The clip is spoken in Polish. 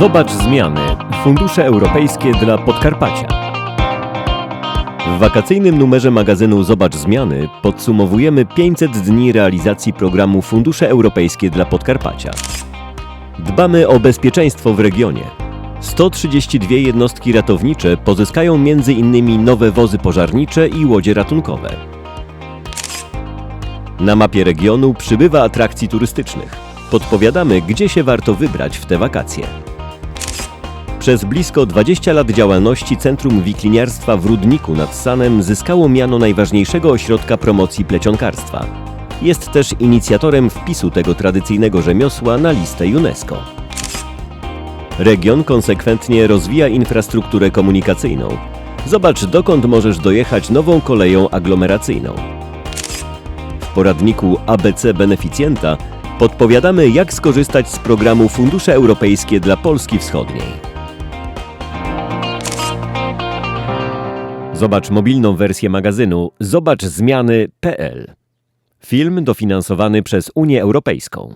Zobacz zmiany. Fundusze europejskie dla Podkarpacia. W wakacyjnym numerze magazynu Zobacz Zmiany podsumowujemy 500 dni realizacji programu Fundusze Europejskie dla Podkarpacia. Dbamy o bezpieczeństwo w regionie. 132 jednostki ratownicze pozyskają m.in. nowe wozy pożarnicze i łodzie ratunkowe. Na mapie regionu przybywa atrakcji turystycznych. Podpowiadamy, gdzie się warto wybrać w te wakacje. Przez blisko 20 lat działalności Centrum Wikliniarstwa w Rudniku nad Sanem zyskało miano najważniejszego ośrodka promocji plecionkarstwa. Jest też inicjatorem wpisu tego tradycyjnego rzemiosła na listę UNESCO. Region konsekwentnie rozwija infrastrukturę komunikacyjną. Zobacz, dokąd możesz dojechać nową koleją aglomeracyjną. W poradniku ABC Beneficjenta podpowiadamy, jak skorzystać z programu Fundusze Europejskie dla Polski Wschodniej. Zobacz mobilną wersję magazynu Zobacz zmiany.pl. Film dofinansowany przez Unię Europejską.